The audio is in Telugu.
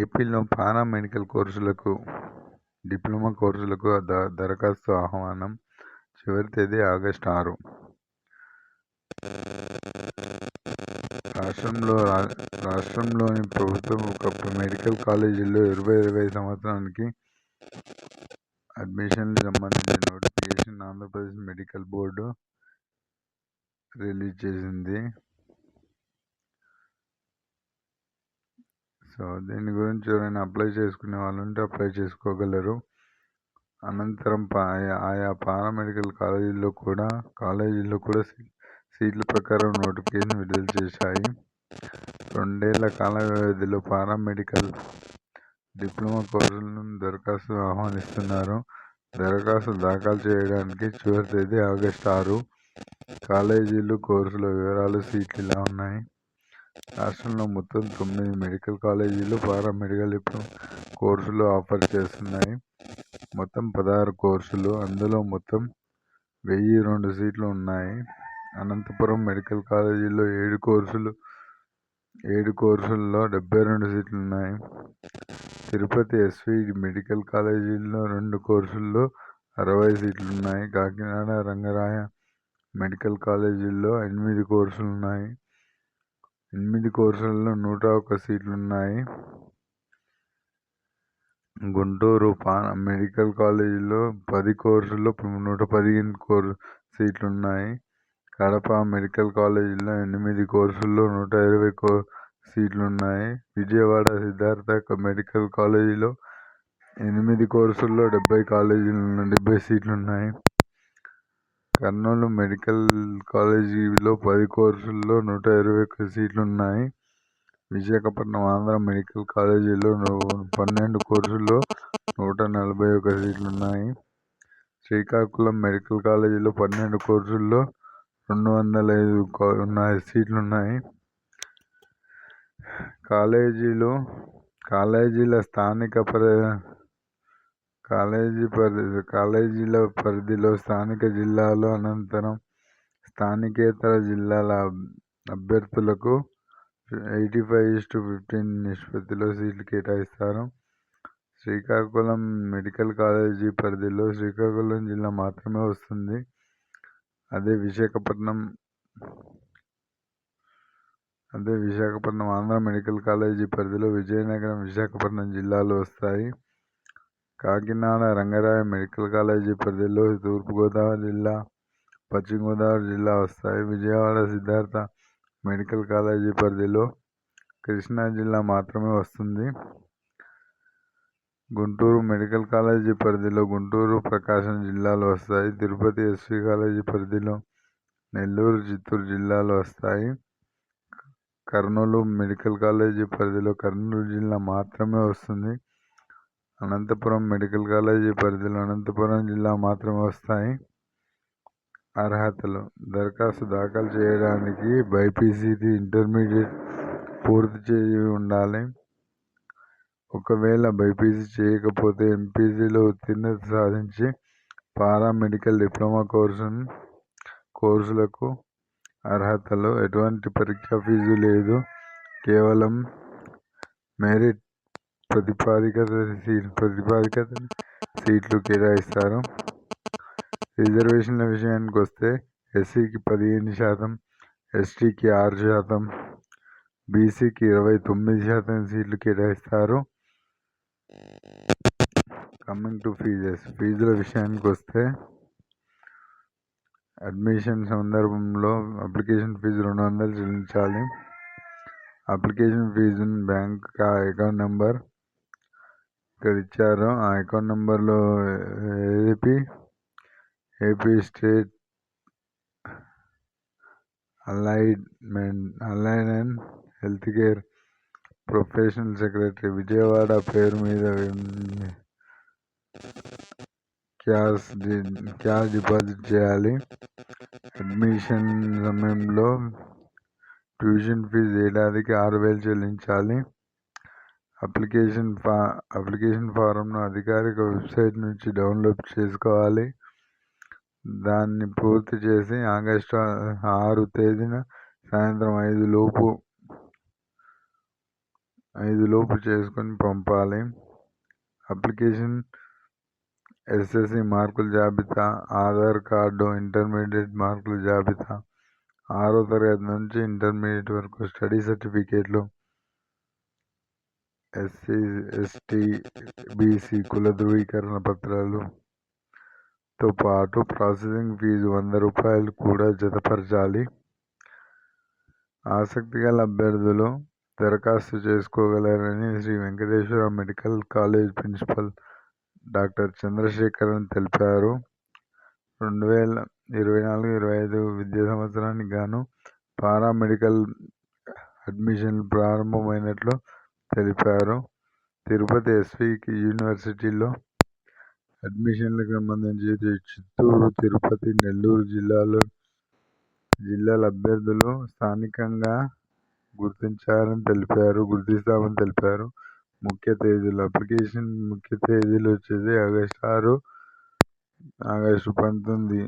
ఏపీలో పారామెడికల్ కోర్సులకు డిప్లొమా కోర్సులకు ద దరఖాస్తు ఆహ్వానం చివరి తేదీ ఆగస్టు ఆరు. రాష్ట్రంలో రాష్ట్రంలోని ప్రభుత్వం ఒక మెడికల్ కాలేజీల్లో ఇరవై ఇరవై సంవత్సరానికి అడ్మిషన్లు సంబంధించిన notification Andhra Pradesh medical board release చేసింది. సో దీని గురించి ఎవరైనా అప్లై చేసుకునే వాళ్ళు ఉంటే అప్లై చేసుకోగలరు. అనంతరం ఆయా ఆయా పారామెడికల్ కాలేజీల్లో కూడా కాలేజీల్లో కూడా సీట్ల ప్రకారం నోటిఫికేషన్ విడుదల చేశాయి. రెండేళ్ళ కాల వ్యవధిలో పారామెడికల్ డిప్లొమా కోర్సులను దరఖాస్తు ఆహ్వానిస్తున్నారు. దరఖాస్తు దాఖలు చేయడానికి చివరి తేదీ ఆగస్టు ఆరు. కాలేజీలు కోర్సుల వివరాలు సీట్లు ఇలా ఉన్నాయి? రాష్ట్రంలో మొత్తం తొమ్మిది మెడికల్ కాలేజీలు పారామెడికల్ కోర్సులు ఆఫర్ చేస్తున్నాయి. మొత్తం పదహారు కోర్సులు. అందులో మొత్తం వెయ్యి రెండు సీట్లు ఉన్నాయి. అనంతపురం మెడికల్ కాలేజీలో ఏడు కోర్సులు ఏడు కోర్సుల్లో డెబ్బై రెండు సీట్లు ఉన్నాయి. తిరుపతి ఎస్వి మెడికల్ కాలేజీలో రెండు కోర్సుల్లో అరవై సీట్లు ఉన్నాయి. కాకినాడ రంగరాయ మెడికల్ కాలేజీల్లో ఎనిమిది కోర్సులు ఉన్నాయి. ఎనిమిది కోర్సుల్లో నూట ఒక్క సీట్లు ఉన్నాయి గుంటూరు పాన మెడికల్ కాలేజీలో పది కోర్సుల్లో నూట పదిహేను కోర్ సీట్లు ఉన్నాయి కడప మెడికల్ కాలేజీలో ఎనిమిది కోర్సుల్లో నూట ఇరవై కో సీట్లు ఉన్నాయి విజయవాడ సిద్ధార్థ మెడికల్ కాలేజీలో ఎనిమిది కోర్సుల్లో డెబ్బై కాలేజీలు డెబ్బై సీట్లు ఉన్నాయి కర్నూలు మెడికల్ కాలేజీలో పది కోర్సుల్లో నూట ఇరవై ఒక్క సీట్లు ఉన్నాయి విశాఖపట్నం ఆంధ్ర మెడికల్ కాలేజీలో పన్నెండు కోర్సుల్లో నూట నలభై ఒక సీట్లు ఉన్నాయి శ్రీకాకుళం మెడికల్ కాలేజీలో పన్నెండు కోర్సుల్లో రెండు వందల ఐదు ఉన్నాయి సీట్లు ఉన్నాయి కాలేజీలు కాలేజీల స్థానిక ప్ర కాలేజీ పరిధి కాలేజీల పరిధిలో స్థానిక జిల్లాలో అనంతరం స్థానికేతర జిల్లాల అభ్యర్థులకు ఎయిటీ ఫైవ్ ఇస్టు ఫిఫ్టీన్ నిష్పత్తిలో సీట్లు కేటాయిస్తారు. శ్రీకాకుళం మెడికల్ కాలేజీ పరిధిలో శ్రీకాకుళం జిల్లా మాత్రమే వస్తుంది. అదే విశాఖపట్నం అదే విశాఖపట్నం ఆంధ్ర మెడికల్ కాలేజీ పరిధిలో విజయనగరం విశాఖపట్నం జిల్లాలు వస్తాయి. కాకినాడ రంగరాయ మెడికల్ కాలేజీ పరిధిలో తూర్పుగోదావరి జిల్లా పశ్చిమ గోదావరి జిల్లా వస్తాయి. విజయవాడ సిద్ధార్థ మెడికల్ కాలేజీ పరిధిలో కృష్ణా జిల్లా మాత్రమే వస్తుంది. గుంటూరు మెడికల్ కాలేజీ పరిధిలో గుంటూరు ప్రకాశం జిల్లాలు వస్తాయి. తిరుపతి ఎస్వి కాలేజీ పరిధిలో నెల్లూరు చిత్తూరు జిల్లాలు వస్తాయి. కర్నూలు మెడికల్ కాలేజీ పరిధిలో కర్నూలు జిల్లా మాత్రమే వస్తుంది. అనంతపురం మెడికల్ కాలేజీ పరిధిలో అనంతపురం జిల్లా మాత్రమే వస్తాయి. అర్హతలు. దరఖాస్తు దాఖలు చేయడానికి బైపీసీది ఇంటర్మీడియట్ పూర్తి చేయి ఉండాలి. ఒకవేళ బైపీసీ చేయకపోతే ఎంపీసీలో ఉత్తీర్ణత సాధించి పారామెడికల్ డిప్లొమా కోర్సు కోర్సులకు అర్హతలు. ఎటువంటి పరీక్ష ఫీజు లేదు. కేవలం మెరిట్ ప్రతిపాదికత సీట్ ప్రతిపాదికత సీట్లు కేటాయిస్తారు రిజర్వేషన్ల విషయానికి వస్తే ఎస్సీకి పదిహేను శాతం ఎస్టీకి ఆరు శాతం బీసీకి ఇరవై తొమ్మిది శాతం సీట్లు కేటాయిస్తారు. Coming to fees. ఫీజుల విషయానికి వస్తే అడ్మిషన్ సందర్భంలో అప్లికేషన్ ఫీజు రెండు వందలు చెల్లించాలి. అప్లికేషన్ ఫీజుని బ్యాంక్ అకౌంట్ నెంబర్ ఇక్కడ ఇచ్చారు ఆ అకౌంట్ నెంబర్లో AP AP state alignment align and health care professional secretary Vijayawada పేరు మీద క్యాష్ క్యాష్ డిపాజిట్ చేయాలి. అడ్మిషన్ సమయంలో ట్యూషన్ ఫీజు ఏడాదికి ఆరు వేలు చెల్లించాలి. అప్లికేషన్ ఫా అప్లికేషన్ ఫారంను అధికారిక వెబ్సైట్ నుంచి డౌన్లోడ్ చేసుకోవాలి. దాన్ని పూర్తి చేసి ఆగస్టు ఆరు తేదీన సాయంత్రం ఐదు లోపు ఐదు లోపు చేసుకొని పంపాలి. అప్లికేషన్ ఎస్ఎస్సి మార్కుల జాబితా ఆధార్ కార్డు ఇంటర్మీడియట్ మార్కుల జాబితా ఆరో తరగతి నుంచి ఇంటర్మీడియట్ వరకు స్టడీ సర్టిఫికేట్లు ఎస్సీ ఎస్టీ బీసీ కుల ధృవీకరణ పత్రాలుతో పాటు ప్రాసెసింగ్ ఫీజు వంద రూపాయలు కూడా జతపరచాలి. ఆసక్తి గల అభ్యర్థులు దరఖాస్తు చేసుకోగలరని Shri Venkateswara medical college principal doctor Chandrasekharan తెలిపారు. రెండు వేల ఇరవై నాలుగు ఇరవై ఐదు విద్యా సంవత్సరానికి గాను పారామెడికల్ అడ్మిషన్లు ప్రారంభమైనట్లు తెలిపారు. తిరుపతి ఎస్వికి యూనివర్సిటీలో అడ్మిషన్లకు సంబంధించి చిత్తూరు తిరుపతి నెల్లూరు జిల్లాలో జిల్లాల అభ్యర్థులు స్థానికంగా గుర్తించారని తెలిపారు గుర్తిస్తామని తెలిపారు. ముఖ్య తేదీలు అప్లికేషన్ ముఖ్య తేదీలు వచ్చేసి ఆగస్టు ఆరు ఆగస్టు పంతొమ్మిది